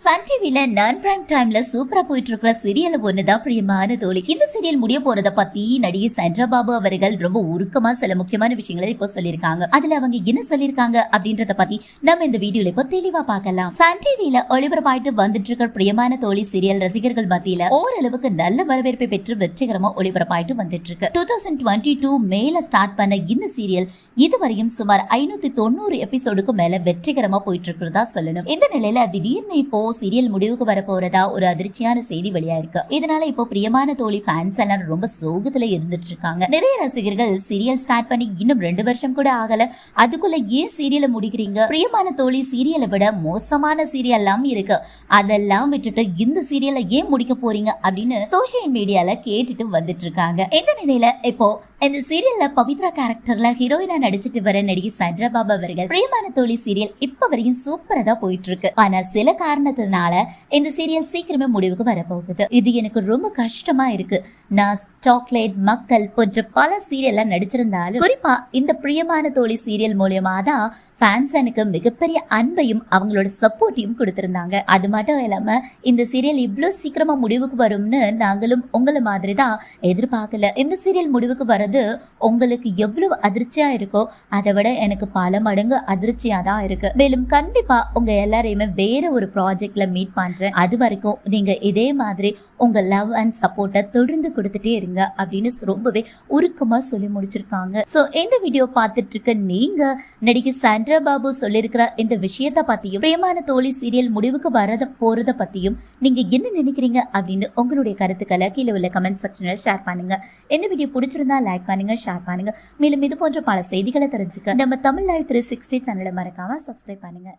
Sun டிவில நான் prime டைம்ல சூப்பரா போயிட்டு இருக்கிற சீரியல் ஒண்ணுதான் பிரியமான தோழி. இந்த சீரியல் முடிய போறத பத்தி நடிகை சந்திரா பாபு அவர்கள் ரொம்ப உருக்கமா சில முக்கியமான விஷயங்களை இப்போ சொல்லியிருக்காங்க. அதுல அவங்க என்ன சொல்லியிருக்காங்க அப்படின்றத பத்தி நம்ம இந்த வீடியோல இப்போ தெளிவா பார்க்கலாம். சன் டிவில ஒளிபரப்பாயிட்டு வந்துட்டு இருக்கிற பிரியமான தோழி சீரியல் ரசிகர்கள் மத்தியில ஓரளவுக்கு நல்ல வரவேற்பை பெற்று வெற்றிகரமா ஒளிபரப்பாயிட்டு வந்துட்டு இருக்கு டூ தௌசண்ட் டுவெண்ட்டி டூ மேல ஸ்டார்ட் பண்ண இந்த சீரியல் இதுவரையும் சுமார் ஐநூத்தி தொண்ணூறு எபிசோடுக்கு மேல வெற்றிகரமா போயிட்டு இருக்கிறதா சொல்லணும். இந்த நிலையில திடீர்னு இப்போ சீரியல் முடிவுக்கு வரப்போறதா ஒரு அதிர்ச்சியான செய்தி வெளியா இருக்கு. இதனால இப்போ பிரியமான தோழி ஃபேன்ஸ் எல்லாம் ரொம்ப சோகத்துல இருந்துட்டு இருக்காங்க. நிறைய ரசிகர்கள் சீரியல் ஸ்டார்ட் பண்ணி இன்னும் ரெண்டு வருஷம் கூட ஆகல. அதுக்குள்ள ஏன் சீரியலை முடிக்கிறீங்க? பிரியமான தோழி சீரியலை விட மோசமான சீரியல் எல்லாம் இருக்கு. அதெல்லாம் விட்டுட்டு இந்த சீரியலை ஏன் முடிக்க போறீங்க? அப்படின்னு சோசியல் மீடியால கேட்டுட்டு வந்துட்டு இருக்காங்க. இந்த நிலையில இப்போ இந்த சீரியல்ல பவித்ரா கேரக்டர்ல ஹீரோயினா நடிச்சிட்டு வர நடிகை சந்திரபாபு அவர்கள் பிரியமான தோழி சீரியல் இப்ப வரைக்கும் சூப்பரா தான் போயிட்டு இருக்கு ஆனா சில காரணத்தினால இந்த சீரியல் சீக்கிரமே முடிவுக்கு வரப்போகுது. இது எனக்கு ரொம்ப கஷ்டமா இருக்கு. நான் சாக்லேட் மக்கள் போன்ற பல சீரியல்ல நடிச்சிருந்தாலும் குறிப்பா இந்த பிரியமான தோழி சீரியல் மூலியமா தான் ஃபேன்ஸ் எனக்கு மிகப்பெரிய அன்பையும் அவங்களோட சப்போர்ட்டையும் கொடுத்திருந்தாங்க. அது மட்டும் இல்லாம இந்த சீரியல் இவ்வளவு சீக்கிரமா முடிவுக்கு வரும்னு நாங்களும் உங்களை மாதிரி தான் எதிர்பார்க்கல. இந்த சீரியல் முடிவுக்கு வர வர்றது உங்களுக்கு எவ்வளவு அதிர்ச்சியாக இருக்கோ அதை விட எனக்கு பல மடங்கு அதிர்ச்சியாக தான் இருக்கு. மேலும் கண்டிப்பா உங்க எல்லாரையுமே வேற ஒரு ப்ராஜெக்டில் மீட் பண்ணுறேன் அது வரைக்கும் நீங்கள் இதே மாதிரி உங்க லவ் அண்ட் சப்போர்ட்டை தொடர்ந்து கொடுத்துட்டே இருங்க அப்படின்னு ரொம்பவே உருக்கமா சொல்லி முடிச்சிருக்காங்க. ஸோ இந்த வீடியோ பார்த்துட்டு இருக்க நீங்க நடிகை சாண்ட்ரா பாபு சொல்லியிருக்கிற இந்த விஷயத்த பற்றியும் பிரியமான தோழி சீரியல் முடிவுக்கு வரத போகிறத பற்றியும் நீங்க என்ன நினைக்கிறீங்க அப்படின்னு உங்களுடைய கருத்துக்களை கீழே உள்ள கமெண்ட் செக்ஷனில் ஷேர் பண்ணுங்க. இந்த வீடியோ பிடிச்சிருந்தா லைக் பண்ணுங்க ஷேர் பண்ணுங்க. மேலும் இது போன்ற பல செய்திகளை தெரிஞ்சுக்க நம்ம தமிழ் லைவ் த்ரீ சிக்ஸ்டி சேனலை மறக்காம சப்ஸ்கிரைப் பண்ணுங்க.